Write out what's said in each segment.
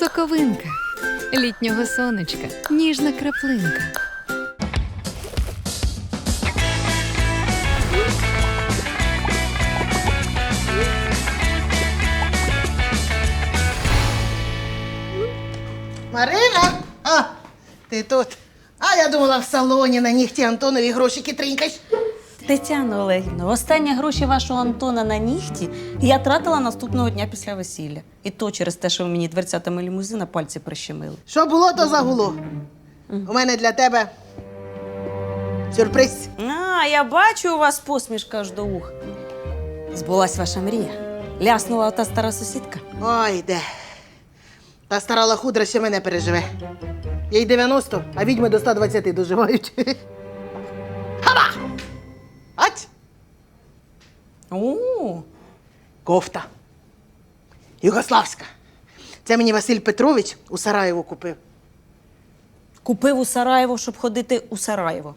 Соковинка літнього сонечка, ніжна краплинка. Марина? А, ти тут. А я думала, в салоні на нігті Антонові грошики тринькаєш. Тетяно Олегівна, останні гроші вашого Антона на нігті я тратила наступного дня після весілля. І то через те, що ви мені дверцятами лімузина пальці прищемили. Що було, то загуло. У мене для тебе сюрприз. А, я бачу у вас посмішка аж до ух. Збулась ваша мрія. Ляснула та стара сусідка. Ой, де. Та стара лахудра ще мене переживе. Їй 90, а відьми до 120 доживають. О, Кофта. Югославська. Це мені Василь Петрович у Сараєву купив. купив у Сараєво, щоб ходити у Сараєво.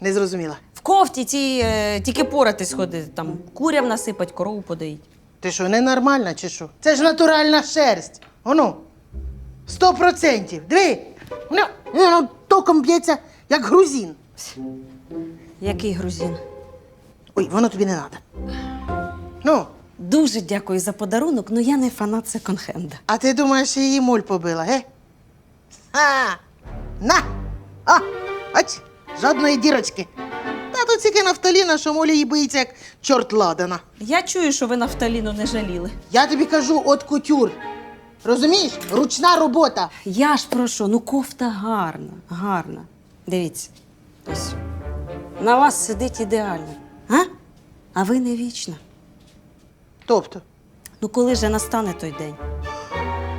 Не зрозуміла. В кофті ті е, тільки поратись ходити, там курям насипать, корову подоїть. Ти що, ненормальна чи що? Це ж натуральна шерсть. Оно. Сто процентів. Диви. Воно, воно током б'ється, як грузин. Який грузин. Ой, воно тобі не треба. Ну, Дуже дякую за подарунок, але я не фанат секонд-хенда. а ти думаєш, її моль побила, ге? А, на! А, ать, жодної дірочки. Та тут тільки нафталіна, що молі її боїться, як чорт ладана. Я чую, що ви нафталіну не жаліли. Я тобі кажу, от кутюр. Розумієш? Ручна робота. Я ж прошу, ну кофта гарна, гарна. Дивіться, ось. На вас сидить ідеально. А? А ви не вічна. Тобто. Ну коли же настане той день?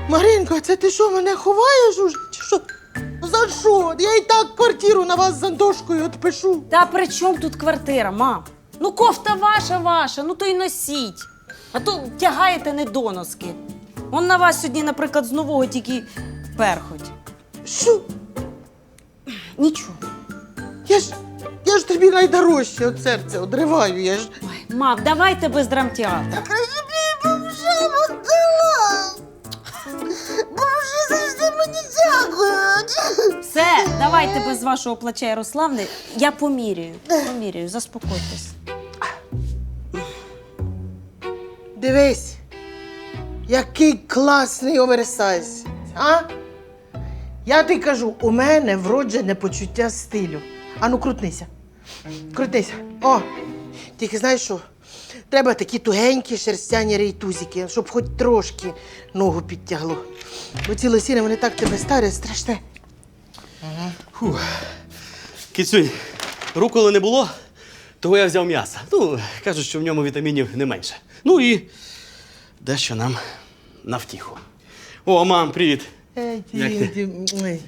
Маринка, це ти що, мене ховаєш уже? Чи що? За що? Я і так квартиру на вас з Антошкою відпишу. Та при чому тут квартира, мам? Ну кофта ваша, ваша, ну то й носіть. А то тягаєте недоноски. Он на вас сьогодні, наприклад, з нового тільки перхоть. Що? Нічого. Я ж, я ж тобі найдорожче від серця одриваю. Я ж. Мам, давайте без драмтеатру. Так я бомжа віддала. Бомжі завжди мені дякують. Все, давайте без вашого плача Ярославни. Я поміряю. Поміряю, заспокойтесь. Дивись, який класний оверсайз. А? Я тобі кажу, у мене вроджене почуття стилю. Ану, крутнися. Крутися. О, тільки знаєш що? Треба такі тугенькі шерстяні рейтузики, щоб хоч трошки ногу підтягло. Бо ці лосіни, вони так тебе старять, страшне. Кицюнь, руколи не було, того я взяв м'ясо. Ну, кажуть, що в ньому вітамінів не менше. Ну і дещо нам на втіху. О, мам, привіт. Ей, Як ти? ой.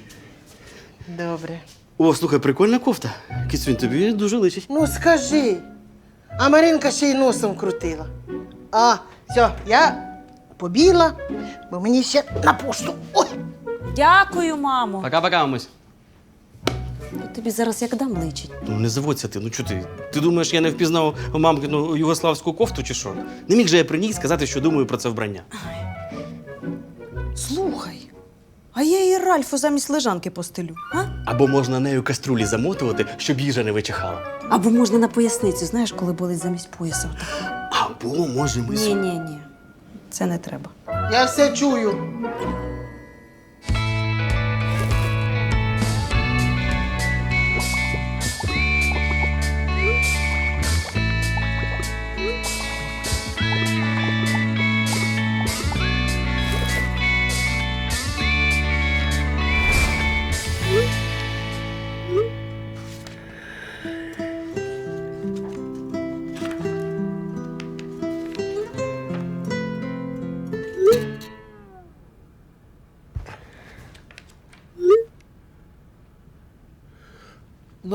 Добре. О, слухай, прикольна кофта. Кицюнь, тобі дуже личить. Ну скажи. А Маринка ще й носом крутила. А, все, я побігла, бо мені ще на пошту. Ой! Дякую, мамо. Пока-пока, мамусь. Тобі зараз як дам личить. Ну не заводься ти, ну чого ти? Ти думаєш, я не впізнав мамкину югославську кофту чи що? Не міг же я при ній сказати, що думаю про це вбрання. Слухай, а я її Ральфу замість лежанки постелю, а? Або можна нею каструлі замотувати, щоб їжа не вичихала. Або можна на поясницю, знаєш, коли болить замість пояса. Або може ми Ні, ні, ні. Це не треба. Я все чую.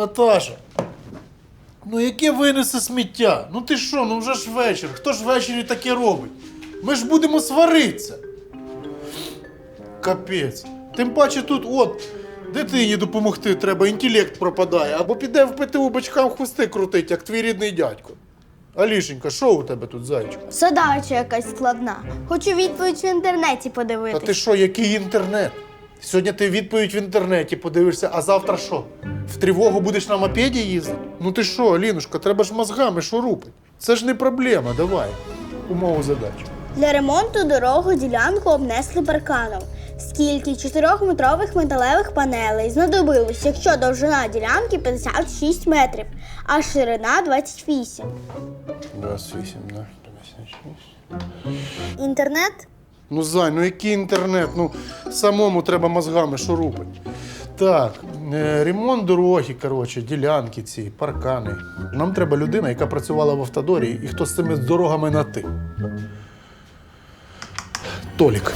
Наташа, ну яке винесе сміття? Ну ти що, ну вже ж вечір. Хто ж ввечері таке робить? Ми ж будемо сваритися. Капець. Тим паче тут от дитині допомогти треба, інтелект пропадає, або піде в ПТУ бачкам хвости крутить, як твій рідний дядько. Алішенька, що у тебе тут, зайчик? Задача якась складна. Хочу відповідь в інтернеті Та подивитись. ти що, який інтернет? Сьогодні ти відповідь в інтернеті подивишся, а завтра що? В тривогу будеш на мопеді їздити? Ну ти що, Алінушка, треба ж мозгами шурупить. Це ж не проблема, давай. Умову задачі. Для ремонту дорогу ділянку обнесли парканом. Скільки 4-метрових металевих панелей знадобилось, якщо довжина ділянки 56 метрів, а ширина 28. 28, да. 26. Інтернет? Ну, Зай, ну який інтернет? Ну, самому треба мозгами шурупити. Так, е, ремонт дороги, коротше, ділянки ці, паркани. Нам треба людина, яка працювала в автодорі, і хто з цими дорогами на ти. Толік.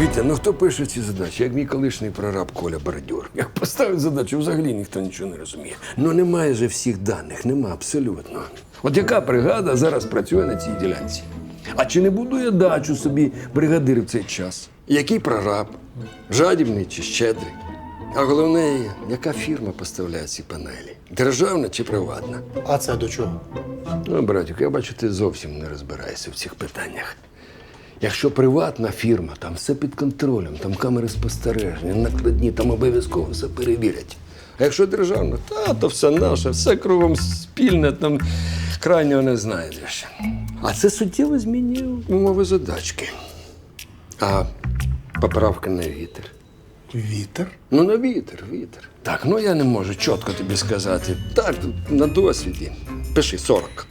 Вітя, ну хто пише ці задачі? Як мій колишній прораб Коля Бородьор. Як поставить задачу, взагалі ніхто нічого не розуміє. Ну немає же всіх даних, нема абсолютно. От яка бригада зараз працює на цій ділянці? А чи не будує дачу собі бригадир в цей час? Який прораб? Жадібний чи щедрий? А головне, яка фірма поставляє ці панелі? Державна чи приватна? А це до чого? Ну, братюк, я бачу, ти зовсім не розбираєшся в цих питаннях. Якщо приватна фірма, там все під контролем, там камери спостереження, накладні, там обов'язково все перевірять. А якщо державна, та то все наше, все кругом спільне, там крайнього не знайдеш. А це суттєво змінює умови задачки. А поправка на вітер. Вітер. Ну, на вітер, вітер. Так, ну я не можу чітко тобі сказати. Так, на досвіді. Пиши 40.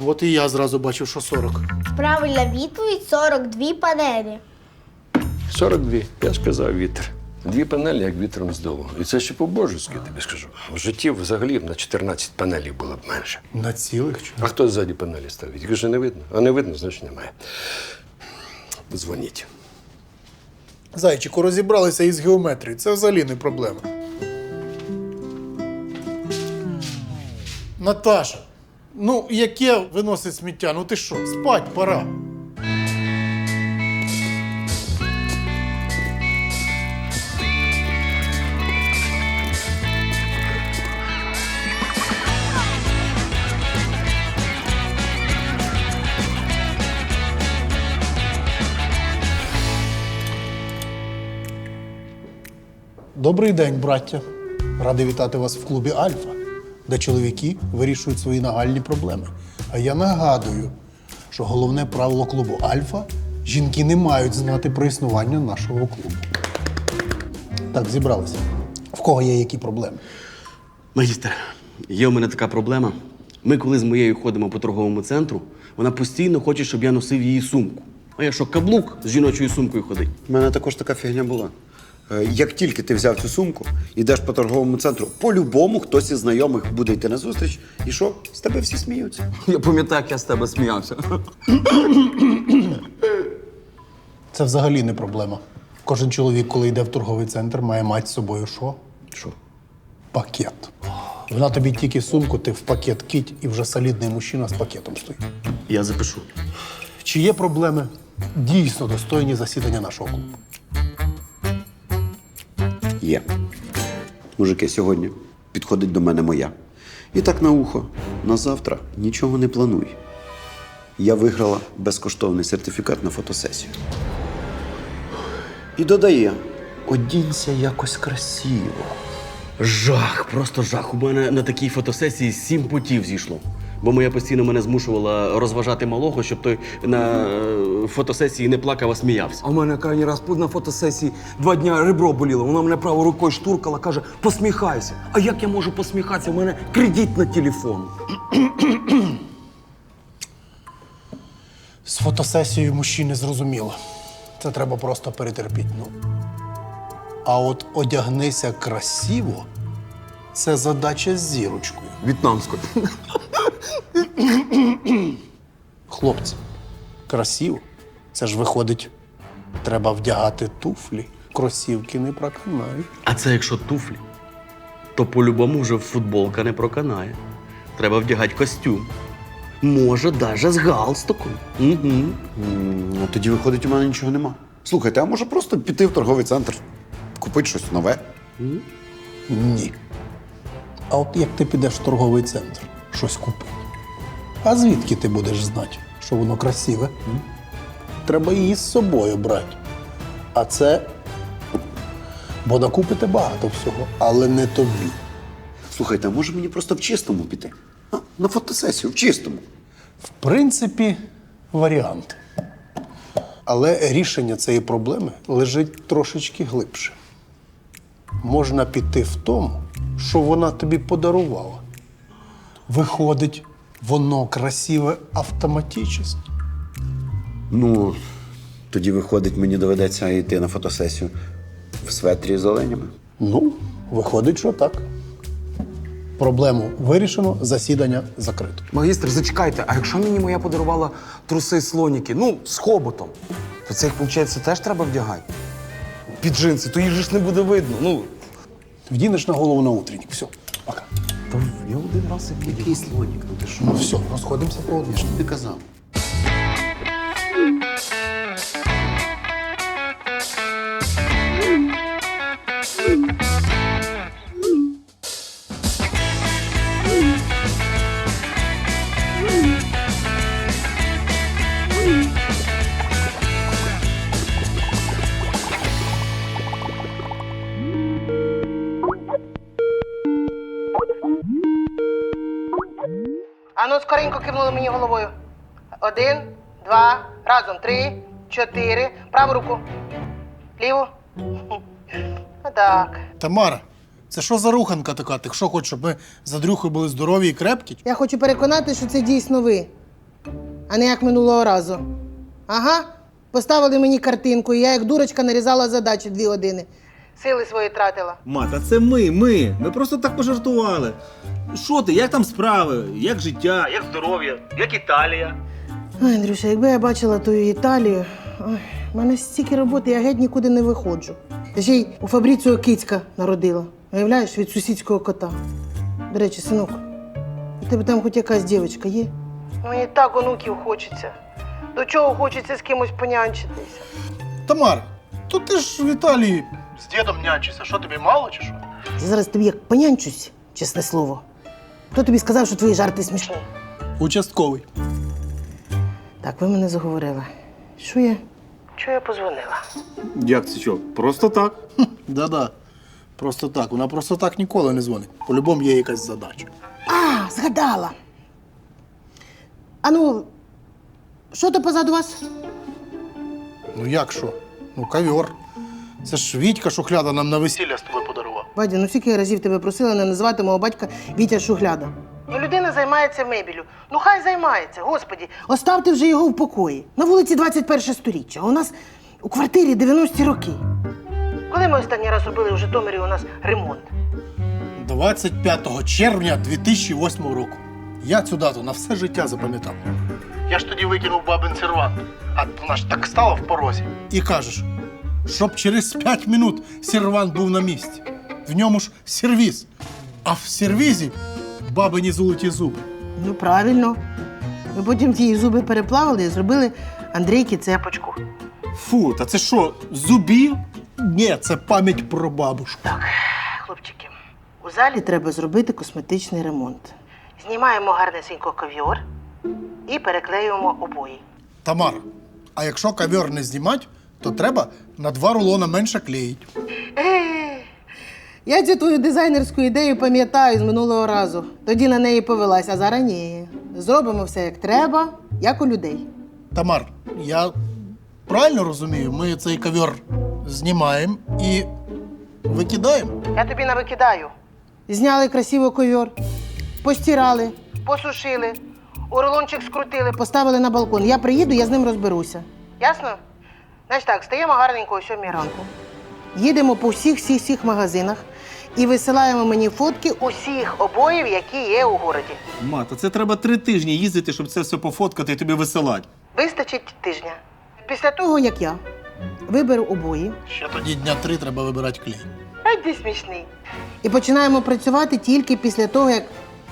От і я зразу бачив, що 40. Правильна відповідь 42 панелі. 42. Я ж казав вітер. Дві панелі, як вітром здуло. І це ще по-божески, тобі скажу. В житті взагалі на 14 панелей було б менше. На цілих чи? А хто ззаді панелі ставить? Їх же не видно. А не видно, значить немає. Дзвоніть. Зайчику, розібралися із геометрією. Це взагалі не проблема. Наташа, ну яке виносить сміття? Ну ти що, спать пора. Добрий день, браття. Радий вітати вас в клубі Альфа, де чоловіки вирішують свої нагальні проблеми. А я нагадую, що головне правило клубу Альфа жінки не мають знати про існування нашого клубу. Так, зібралися. В кого є які проблеми? Магістр, є у мене така проблема. Ми, коли з моєю ходимо по торговому центру, вона постійно хоче, щоб я носив її сумку. А я що, каблук з жіночою сумкою ходить? У мене також така фігня була. Е, Як тільки ти взяв цю сумку, йдеш по торговому центру, по-любому хтось із знайомих буде йти на зустріч, і що? З тебе всі сміються. Я пам'ятаю, як я з тебе сміявся. Це взагалі не проблема. Кожен чоловік, коли йде в торговий центр, має мати з собою що? Що? Пакет. Вона тобі тільки сумку, ти в пакет кить, і вже солідний мужчина з пакетом стоїть. Я запишу. Чи є проблеми дійсно достойні засідання нашого клубу? Є. Мужики, сьогодні підходить до мене моя. І так на ухо. На завтра нічого не плануй. Я виграла безкоштовний сертифікат на фотосесію. І додає: одінься якось красиво. Жах, просто жах. У мене на такій фотосесії сім путів зійшло. Бо моя постійно мене змушувала розважати малого, щоб той на е, фотосесії не плакав, а сміявся. А в мене крайній раз на фотосесії два дня ребро боліло. Вона мене правою рукою штуркала, каже, посміхайся. А як я можу посміхатися? У мене кредит на телефон. З фотосесією мужчини зрозуміло. Це треба просто перетерпіти. Ну. А от одягнися красиво це задача з зірочкою. В'єтнамською. Хлопці, красиво. Це ж виходить, треба вдягати туфлі. Кросівки не проканають. А це якщо туфлі, то по-любому вже футболка не проканає. Треба вдягати костюм. Може, навіть з галстуком. Угу. А Тоді виходить, у мене нічого нема. Слухайте, а може просто піти в торговий центр, купити щось нове? Ні. А от як ти підеш в торговий центр, щось купити? А звідки ти будеш знати, що воно красиве? м? Треба її з собою брати. А це. Бо накупите багато всього, але не тобі. Слухайте, а може мені просто в чистому піти? А, на фотосесію, в чистому. В принципі, варіант. Але рішення цієї проблеми лежить трошечки глибше. Можна піти в тому, що вона тобі подарувала. Виходить, воно красиве автоматично. Ну, тоді виходить, мені доведеться йти на фотосесію в светрі з оленями. Ну, виходить, що так. Проблему вирішено, засідання закрито. Магістр, зачекайте, а якщо мені моя подарувала труси слоніки, ну, з хоботом, то це їх, виходить, теж треба вдягати? Під джинси, то їх же ж не буде видно. Ну, Вдінеш на голову на утренник. Все, пока. Один раз і Який слонік? Ну ти що? Ну все, розходимося по одній. Ти казав. Скоренько кивнули мені головою. Один, два, разом, три, чотири. Праву руку. Ліву. Так. Тамара, це що за руханка така? Ти що хочеш, щоб ми з Андрюхою були здорові і крепкі? Я хочу переконати, що це дійсно ви, а не як минулого разу. Ага. Поставили мені картинку, і я як дурочка нарізала задачі дві години. Сили свої тратила. Ма, та це ми, ми. Ми просто так пожартували. Що ти, як там справи? Як життя, як здоров'я, як Італія? Ой, Андрюша, якби я бачила ту Італію, ой, в мене стільки роботи, я геть нікуди не виходжу. Я ще й у Фабріціо кицька народила. Уявляєш, від сусідського кота. До речі, синок, у тебе там хоч якась дівчинка є? Мені так онуків хочеться. До чого хочеться з кимось понянчитися? Тамара, то ти ж в Італії з дідом нянчишся. Що тобі мало чи що? Я зараз тобі як понянчусь, чесне слово. Хто тобі сказав, що твої жарти смішні? Участковий. Так, ви мене заговорили. Що я? Що я позвонила? Як це що? Просто так? Да-да. Просто так. Вона просто так ніколи не дзвонить. По-любому є якась задача. А, згадала. Ану, що то позаду вас? Ну як що? Ну, ковер. Це ж Вітька Шухляда нам на весілля з тобою подарував. Вадя, ну скільки я разів тебе просила не називати мого батька Вітя Шухляда. Ну, людина займається мебелю. Ну, хай займається, господі. Оставте вже його в покої. На вулиці 21 сторіччя. А у нас у квартирі 90-ті роки. Коли ми останній раз робили у Житомирі у нас ремонт? 25 червня 2008 року. Я цю дату на все життя запам'ятав. Я ж тоді викинув бабин сервант, а вона ж так стала в порозі. І кажеш, щоб через 5 минут сервант був на місці. В ньому ж сервіз. А в сервізі бабині золоті зуби. Ну, правильно. Ми потім ті зуби переплавили і зробили Андрійки цепочку. Фу, та це що, зубів? Ні, це пам'ять про бабушку. Так, хлопчики, у залі треба зробити косметичний ремонт. Знімаємо гарнесенько ковьор і переклеюємо обої. Тамара, а якщо ковер не знімати, то треба на два рулона менше клеїть. Я цю твою дизайнерську ідею пам'ятаю з минулого разу. Тоді на неї повелась, а зараз ні. Зробимо все як треба, як у людей. Тамар, я правильно розумію, ми цей ковер знімаємо і викидаємо. Я тобі навикидаю. Зняли красиво ковьор, постирали, посушили, у рулончик скрутили, поставили на балкон. Я приїду, я з ним розберуся. Ясно? Значить так, стаємо гарненько о сьомій ранку. Їдемо по всіх всіх всіх магазинах і висилаємо мені фотки усіх обоїв, які є у городі. Ма, та це треба три тижні їздити, щоб це все пофоткати і тобі висилати. Вистачить тижня. Після того, як я виберу обої, Ще тоді дня три треба вибирати клей. Ай, ти смішний. І починаємо працювати тільки після того, як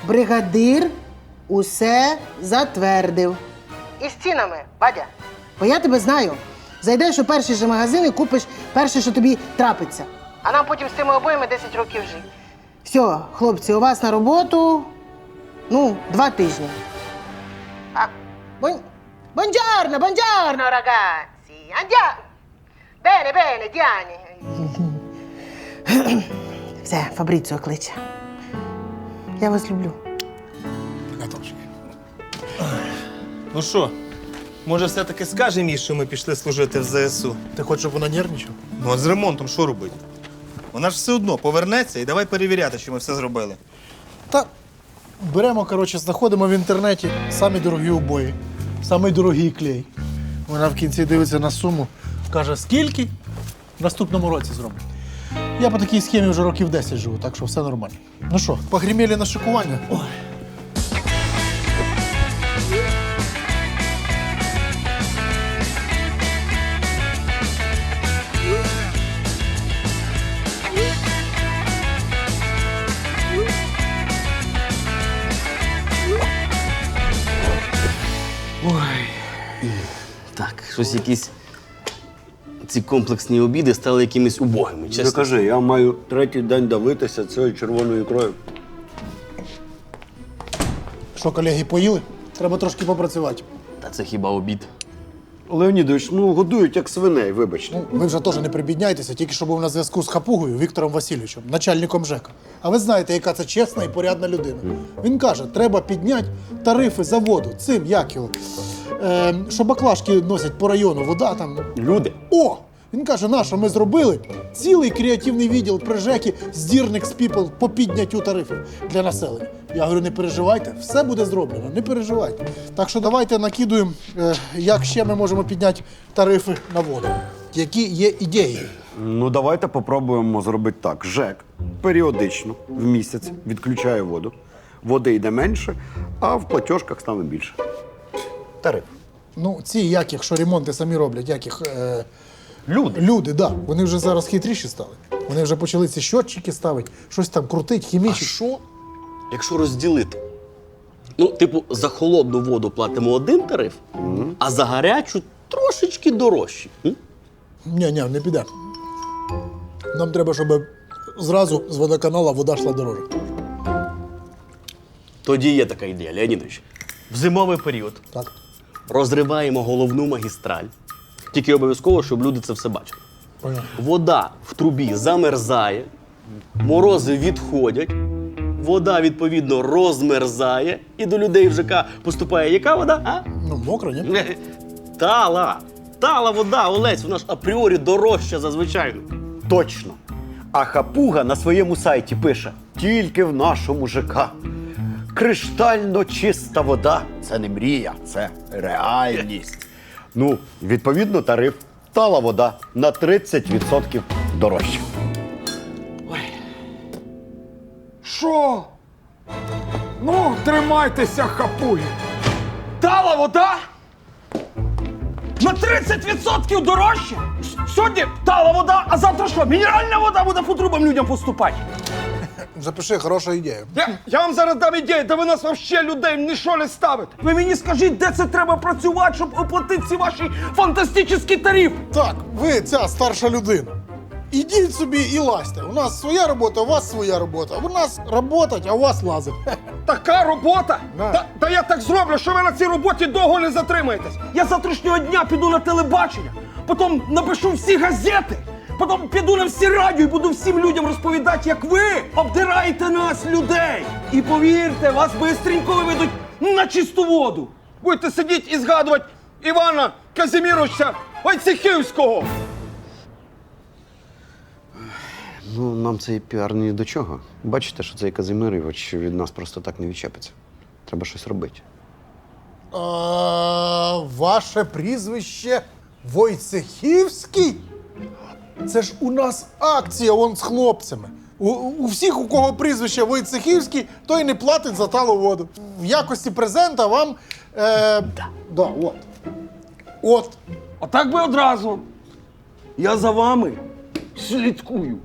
бригадир усе затвердив. І з цінами, бадя. Бо я тебе знаю. Зайдеш у перший же магазин і купиш перше, що тобі трапиться. А нам потім з цими обоями 10 років жити. Все, хлопці, у вас на роботу ну, два тижні. А, бон... Buongiorno, buongiorno, ragazzi. Andiamo. Bene, bene, Діані. Все, Фабріціо кличе. Я вас люблю. Ну що, може, все-таки скаже їй, що ми пішли служити в ЗСУ? Ти хочеш, щоб вона нервничала? Ну, а з ремонтом що робити? Вона ж все одно повернеться і давай перевіряти, що ми все зробили. Та беремо, коротше, знаходимо в інтернеті самі дорогі обої, самий дорогий клей. Вона в кінці дивиться на суму, каже, скільки в наступному році зроблю. Я по такій схемі вже років 10 живу, так що все нормально. Ну що, погрімели на шикування? Ой. Щось якісь. Ці комплексні обіди стали якимись убогими, Не чесно. кажи, я маю третій день давитися цією червоною ікрою. Що, колеги, поїли? Треба трошки попрацювати. Та це хіба обід? Леонідович, ну годують як свиней, вибачте. Ну, ви вже теж не прибідняйтеся, тільки що був на зв'язку з Хапугою Віктором Васильовичем, начальником ЖЕКа. А ви знаєте, яка це чесна і порядна людина. Він каже, треба підняти тарифи за воду. Цим як його. Е, що баклажки носять по району, вода там. Люди. О! Він каже, на що ми зробили цілий креативний відділ при ЖЕКі здірник з People по підняттю тарифів для населення. Я говорю, не переживайте, все буде зроблено, не переживайте. Так що давайте накидуємо, е, як ще ми можемо підняти тарифи на воду. Які є ідеї? Ну, давайте попробуємо зробити так. ЖЕК періодично в місяць відключає воду. Води йде менше, а в платіжках стане більше. Тариф. Ну, ці як їх, що ремонти самі роблять, як їх. Е, Люди. люди, да. Вони вже зараз хитріші стали. Вони вже почали ці щотчики ставити, щось там крутить, А що, якщо розділити? Ну, типу, за холодну воду платимо один тариф, а за гарячу трошечки дорожче. М? Ні, ні, не піде. Нам треба, щоб зразу з водоканала вода йшла дороже. Тоді є така ідея, Леонідович. В зимовий період Так? Розриваємо головну магістраль. Тільки обов'язково, щоб люди це все бачили. Вода в трубі замерзає, морози відходять, вода, відповідно, розмерзає, і до людей в ЖК поступає яка вода? А? Ну, мокро, ні? Тала! Тала вода, Олесь, вона ж апріорі дорожча за звичайну. Точно. А хапуга на своєму сайті пише: тільки в нашому ЖК. Криштально чиста вода це не мрія, це реальність. Ну, відповідно, тариф тала вода на 30% дорожче. Що? Ну, тримайтеся, хапуги. Тала вода? На 30% дорожче? Сьогодні тала вода, а завтра що? Мінеральна вода буде по трубам людям поступати. Запиши, хороша ідея. Я, я вам зараз дам ідею, де ви нас вообще людей ні що не ставите. Ви мені скажіть, де це треба працювати, щоб оплатити ці ваші фантастичні тарифи. Так, ви ця старша людина. Ідіть собі і лазьте. У нас своя робота, у вас своя робота. У нас роботать, а у вас лазить. Така робота? Да. Та, та я так зроблю, що ви на цій роботі довго не затримаєтесь. Я з завтрашнього дня піду на телебачення, потім напишу всі газети, потім піду на всі радіо і буду всім людям розповідати, як ви обдираєте нас, людей. І повірте, вас бистренько виведуть на чисту воду. Будете сидіти і згадувати Івана Казіміровича Войцехівського. Ну, нам цей піар ні до чого. Бачите, що цей Казимирович від нас просто так не відчепиться. Треба щось робити. А, ваше прізвище Войцехівський? Це ж у нас акція он з хлопцями. У, у всіх, у кого прізвище Войцехівський, той не платить за талу воду. В якості презента вам. Е, да. Да, от. От. Отак би одразу. Я за вами слідкую.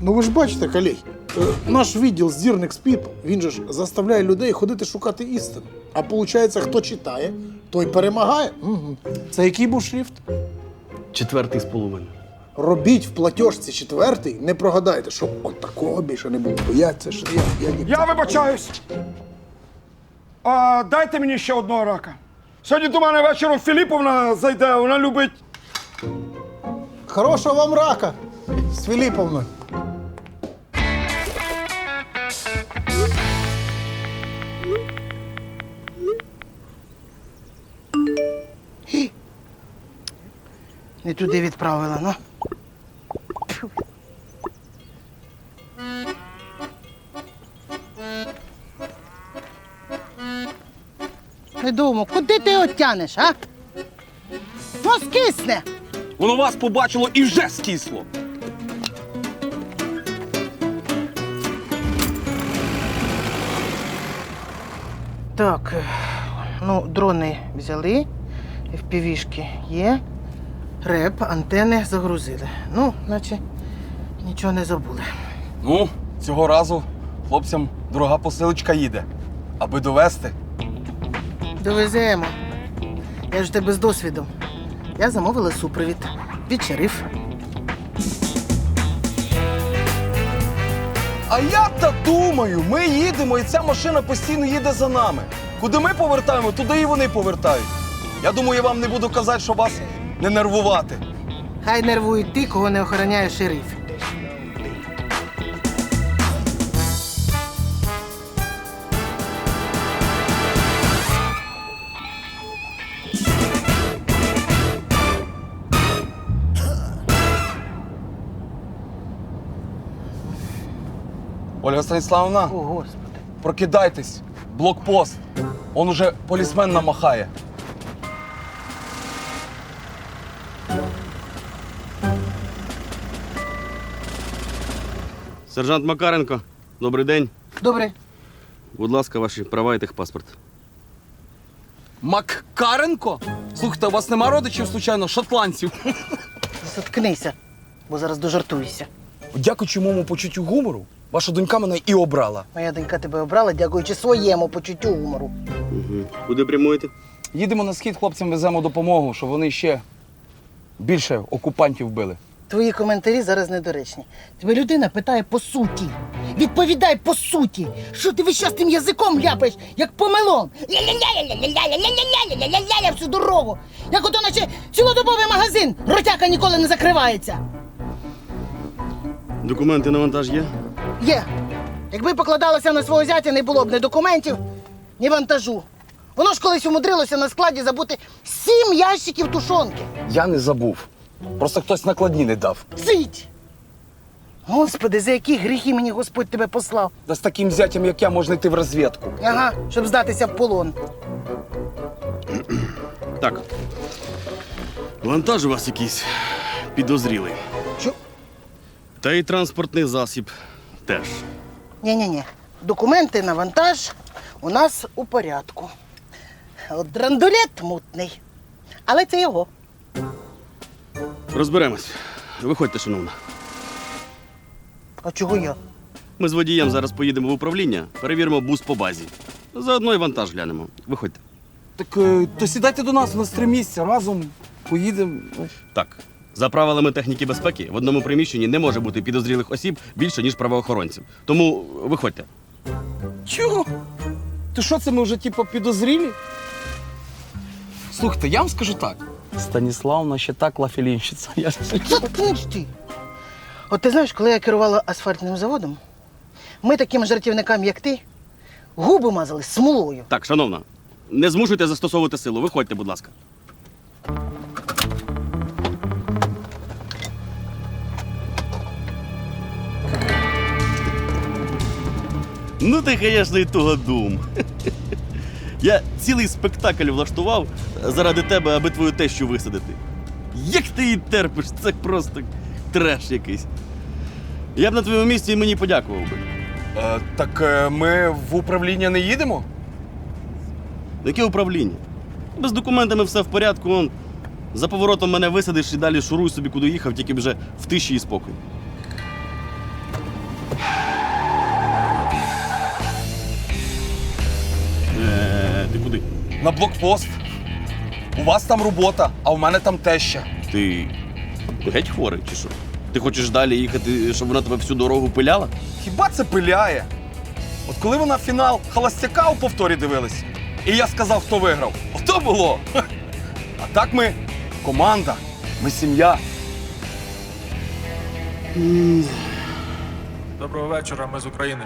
Ну ви ж бачите, колеги, Е, Наш відділ Зірник Спіп, він же ж заставляє людей ходити шукати істину. А виходить, хто читає, той перемагає. Угу. Це який був шрифт? Четвертий з половиною. Робіть в платіжці четвертий, не прогадайте, щоб от такого більше не було. Бо я це ж я, я ні. Я вибачаюсь. А, дайте мені ще одного рака. Сьогодні до мене вечором Філіповна зайде, вона любить. Хорошого вам рака з Філіповною. Не туди відправила, ну. Не думав, куди ти його тянеш, а? Ну, скисне! Воно вас побачило і вже скисло. Так, е, ну, дрони взяли, впівішки є, реп, антени загрузили. Ну, наче нічого не забули. Ну, цього разу хлопцям дорога посилочка їде, аби довести. Довеземо. Я ж тебе з досвідом. Я замовила супровід від шериф. А я та думаю, ми їдемо, і ця машина постійно їде за нами. Куди ми повертаємо, туди і вони повертають. Я думаю, я вам не буду казати, щоб вас не нервувати. Хай нервують ті, кого не охороняє шериф. Ольга Станіславовна, О, Господи. прокидайтесь, блокпост. Он уже полісмен намахає. Сержант Макаренко, добрий день. Добре. Будь ласка, ваші права і техпаспорт. Маккаренко? Слухайте, у вас нема родичів, случайно, шотландців? Заткнися, бо зараз дожартуєшся. Дякуючи моєму почуттю гумору, ваша донька мене і обрала. Моя донька тебе обрала, дякуючи своєму почуттю гумору. Угу. Куди прямуєте? Їдемо на схід, хлопцям веземо допомогу, щоб вони ще більше окупантів били. Твої коментарі зараз недоречні. Тебе людина питає по суті. Відповідай по суті. Що ти весь час тим язиком ляпаєш, як помелом? Ля-ля-ля-ля-ля-ля-ля-ля-ля-ля-ля-ля всю дорогу. Як ото наче цілодобовий магазин. Ротяка ніколи не закривається. Документи на вантаж є? Є. Якби покладалося на свого зятя, не було б ні документів, ні вантажу. Воно ж колись умудрилося на складі забути сім ящиків тушонки. Я не забув. Просто хтось накладні не дав. Цить! Господи, за які гріхи мені Господь тебе послав? Та з таким зятям, як я, можна йти в розвідку. Ага, щоб здатися в полон. Так. Вантаж у вас якийсь підозрілий. Що? Та й транспортний засіб теж. Ні-ні-ні. Документи на вантаж у нас у порядку. От драндулет мутний. Але це його. Розберемось. Виходьте, шановна. А чого я? Ми з водієм зараз поїдемо в управління, перевіримо бус по базі. Заодно і вантаж глянемо. Виходьте. Так е, то сідайте до нас, у нас три місця, разом поїдемо. Так. За правилами техніки безпеки, в одному приміщенні не може бути підозрілих осіб більше, ніж правоохоронців. Тому виходьте. Чого? То що це ми вже типу підозрілі? Слухайте, я вам скажу так. Станіславна ще так лафілінщиця. Я ж... Ти. От ти знаєш, коли я керувала асфальтним заводом, ми таким жартівникам, як ти, губи мазали смолою. Так, шановна, не змушуйте застосовувати силу. Виходьте, будь ласка. Ну ти, звісно, і тугодум. Я цілий спектакль влаштував заради тебе, аби твою тещу висадити. Як ти її терпиш, це просто треш якийсь. Я б на твоєму місці мені подякував би. Е, так е, ми в управління не їдемо? Яке управління? Без документами все в порядку. Он за поворотом мене висадиш і далі шуруй собі, куди їхав, тільки вже в тиші і спокій. На блокпост. У вас там робота, а у мене там теща. Ти геть хворий чи що? Ти хочеш далі їхати, щоб вона тебе всю дорогу пиляла? Хіба це пиляє? От коли вона фінал холостяка у повторі дивилась, і я сказав, хто виграв, ото було. А так ми команда, ми сім'я. Доброго вечора, ми з України.